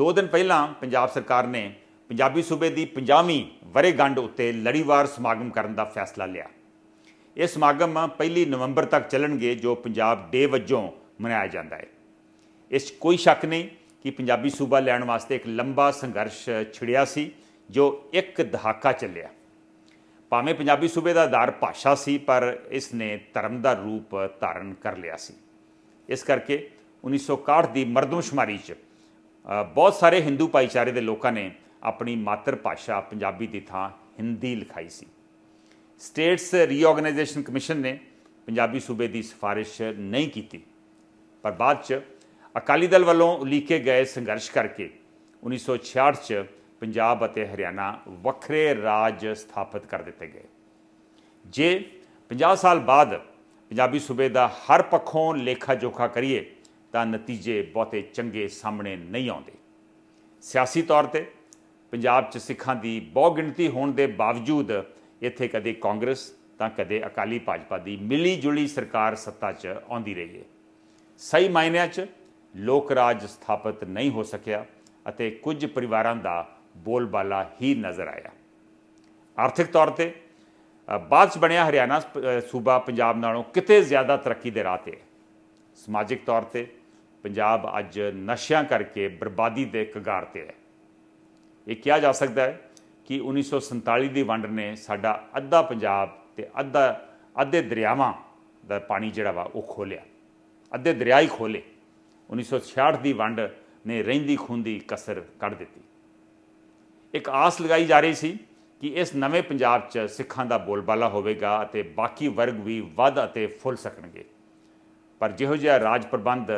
ਦੋ ਦਿਨ ਪਹਿਲਾਂ ਪੰਜਾਬ ਸਰਕਾਰ ਨੇ ਪੰਜਾਬੀ ਸੂਬੇ ਦੀ 50ਵੀਂ ਵਰੇਗੰਢ ਉੱਤੇ ਲੜੀਵਾਰ ਸਮਾਗਮ ਕਰਨ ਦਾ ਫੈਸਲਾ ਲਿਆ। ਇਹ ਸਮਾਗਮ 1 ਨਵੰਬਰ ਤੱਕ ਚੱਲਣਗੇ, ਜੋ ਪੰਜਾਬ ਡੇ ਵਜੋਂ ਮਨਾਇਆ ਜਾਂਦਾ ਹੈ। ਇਸ 'ਚ ਕੋਈ ਸ਼ੱਕ ਨਹੀਂ ਕਿ ਪੰਜਾਬੀ ਸੂਬਾ ਲੈਣ ਵਾਸਤੇ ਇੱਕ ਲੰਬਾ ਸੰਘਰਸ਼ ਛਿੜਿਆ ਸੀ, ਜੋ ਇੱਕ ਦਹਾਕਾ ਚੱਲਿਆ। ਭਾਵੇਂ ਪੰਜਾਬੀ ਸੂਬੇ ਦਾ ਆਧਾਰ ਭਾਸ਼ਾ ਸੀ, ਪਰ ਇਸ ਨੇ ਧਰਮ ਦਾ ਰੂਪ ਧਾਰਨ ਕਰ ਲਿਆ ਸੀ। ਇਸ ਕਰਕੇ 1961 ਦੀ ਮਰਦਮਸ਼ੁਮਾਰੀ 'ਚ ਬਹੁਤ ਸਾਰੇ ਹਿੰਦੂ ਭਾਈਚਾਰੇ ਦੇ ਲੋਕਾਂ ਨੇ ਆਪਣੀ ਮਾਤਰ ਭਾਸ਼ਾ ਪੰਜਾਬੀ ਦੀ ਥਾਂ ਹਿੰਦੀ ਲਿਖਾਈ ਸੀ। ਸਟੇਟਸ ਰੀਆਰਗੇਨਾਈਜੇਸ਼ਨ ਕਮਿਸ਼ਨ ਨੇ ਪੰਜਾਬੀ ਸੂਬੇ ਦੀ ਸਿਫਾਰਿਸ਼ ਨਹੀਂ ਕੀਤੀ। ਪਰ ਬਾਅਦ 'ਚ ਅਕਾਲੀ ਦਲ ਵੱਲੋਂ ਉਲੀਕੇ ਗਏ ਸੰਘਰਸ਼ ਕਰਕੇ 1966 'ਚ ਪੰਜਾਬ ਅਤੇ ਹਰਿਆਣਾ ਵੱਖਰੇ ਰਾਜ ਸਥਾਪਿਤ ਕਰ ਦਿੱਤੇ ਗਏ। ਜੇ 50 ਸਾਲ ਬਾਅਦ ਪੰਜਾਬੀ ਸੂਬੇ ਦਾ ਹਰ ਪੱਖੋਂ ਲੇਖਾ ਜੋਖਾ ਕਰੀਏ ਤਾਂ ਨਤੀਜੇ ਬਹੁਤੇ ਚੰਗੇ ਸਾਹਮਣੇ ਨਹੀਂ ਆਉਂਦੇ। ਸਿਆਸੀ ਤੌਰ ਤੇ ਪੰਜਾਬ 'ਚ ਸਿੱਖਾਂ ਦੀ ਬਹੁ ਗਿਣਤੀ ਹੋਣ ਦੇ ਬਾਵਜੂਦ ਇੱਥੇ ਕਦੇ ਕਾਂਗਰਸ, ਤਾਂ ਕਦੇ ਅਕਾਲੀ ਭਾਜਪਾ ਦੀ ਮਿਲੀ ਜੁਲੀ ਸਰਕਾਰ ਸੱਤਾ 'ਚ ਆਉਂਦੀ ਰਹੀ ਹੈ। ਸਹੀ ਮਾਇਨਿਆਂ 'ਚ ਲੋਕ ਰਾਜ ਸਥਾਪਿਤ ਨਹੀਂ ਹੋ ਸਕਿਆ ਅਤੇ ਕੁਝ ਪਰਿਵਾਰਾਂ ਦਾ ਬੋਲਬਾਲਾ ਹੀ ਨਜ਼ਰ ਆਇਆ। ਆਰਥਿਕ ਤੌਰ ਤੇ ਬਾਅਦ 'ਚ ਬਣਿਆ ਹਰਿਆਣਾ ਸੂਬਾ ਪੰਜਾਬ ਨਾਲੋਂ ਕਿਤੇ ਜ਼ਿਆਦਾ ਤਰੱਕੀ ਦੇ ਰਾਹ ਤੇ ਹੈ। ਸਮਾਜਿਕ ਤੌਰ ਤੇ ਪੰਜਾਬ ਅੱਜ ਨਸ਼ਿਆਂ ਕਰਕੇ ਬਰਬਾਦੀ ਦੇ ਕਗਾਰ ਤੇ ਹੈ। ਇਹ ਕਿਹਾ ਜਾ ਸਕਦਾ ਹੈ ਕਿ 1947 ਦੀ ਵੰਡ ਨੇ ਸਾਡਾ ਅੱਧਾ ਪੰਜਾਬ ਤੇ ਅੱਧਾ, ਅੱਧੇ ਦਰਿਆਵਾਂ ਦਾ ਪਾਣੀ ਜਿਹੜਾ ਵਾ ਉਹ ਖੋਲਿਆ। ਅੱਧੇ ਦਰਿਆ ਹੀ ਖੋਲੇ। 1966 ਦੀ ਵੰਡ ਨੇ ਰਹਿੰਦੀ ਖੁੰਦੀ ਕਸਰ ਕੱਢ ਦਿੱਤੀ। ਇੱਕ ਆਸ ਲਗਾਈ ਜਾ ਰਹੀ ਸੀ ਕਿ ਇਸ ਨਵੇਂ ਪੰਜਾਬ 'ਚ ਸਿੱਖਾਂ ਦਾ ਬੋਲਬਾਲਾ ਹੋਵੇਗਾ ਅਤੇ ਬਾਕੀ ਵਰਗ ਵੀ ਵੱਧ ਅਤੇ ਫੁੱਲ ਸਕਣਗੇ। ਪਰ ਜਿਹੋ ਜਿਹਾ ਰਾਜ ਪ੍ਰਬੰਧ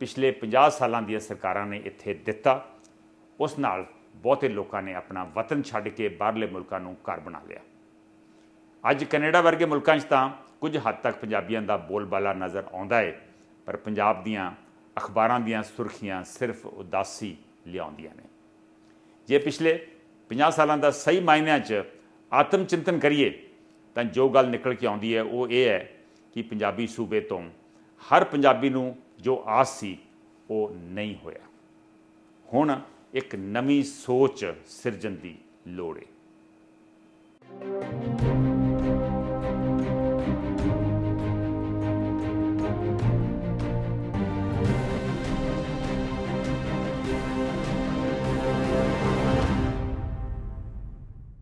ਪਿਛਲੇ 50 ਸਾਲਾਂ ਦੀਆਂ ਸਰਕਾਰਾਂ ਨੇ ਇੱਥੇ ਦਿੱਤਾ। ਉਸ ਨਾਲ ਬਹੁਤੇ ਲੋਕਾਂ ਨੇ ਆਪਣਾ ਵਤਨ ਛੱਡ ਕੇ ਬਾਹਰਲੇ ਮੁਲਕਾਂ ਨੂੰ ਘਰ ਬਣਾ ਲਿਆ। ਅੱਜ ਕੈਨੇਡਾ ਵਰਗੇ ਮੁਲਕਾਂ 'ਚ ਤਾਂ ਕੁਝ ਹੱਦ ਤੱਕ ਪੰਜਾਬੀਆਂ ਦਾ ਬੋਲਬਾਲਾ ਨਜ਼ਰ ਆਉਂਦਾ ਹੈ ਪਰ ਪੰਜਾਬ ਦੀਆਂ ਅਖਬਾਰਾਂ ਦੀਆਂ ਸੁਰਖੀਆਂ ਸਿਰਫ ਉਦਾਸੀ ਲਿਆਉਂਦੀਆਂ ਨੇ। ਜੇ ਪਿਛਲੇ 50 ਸਾਲਾਂ ਦਾ ਸਹੀ ਮਾਇਨਿਆਂ 'ਚ ਆਤਮ ਚਿੰਤਨ ਕਰੀਏ, ਤਾਂ ਜੋ ਗੱਲ ਨਿਕਲ ਕੇ ਆਉਂਦੀ ਹੈ, ਉਹ ਇਹ ਹੈ ਕਿ ਪੰਜਾਬੀ ਸੂਬੇ ਤੋਂ ਹਰ ਪੰਜਾਬੀ ਨੂੰ ਜੋ ਆਸ ਸੀ ਉਹ ਨਹੀਂ ਹੋਇਆ। ਹੁਣ ਇੱਕ ਨਵੀਂ ਸੋਚ ਸਿਰਜਣ ਦੀ ਲੋੜ ਹੈ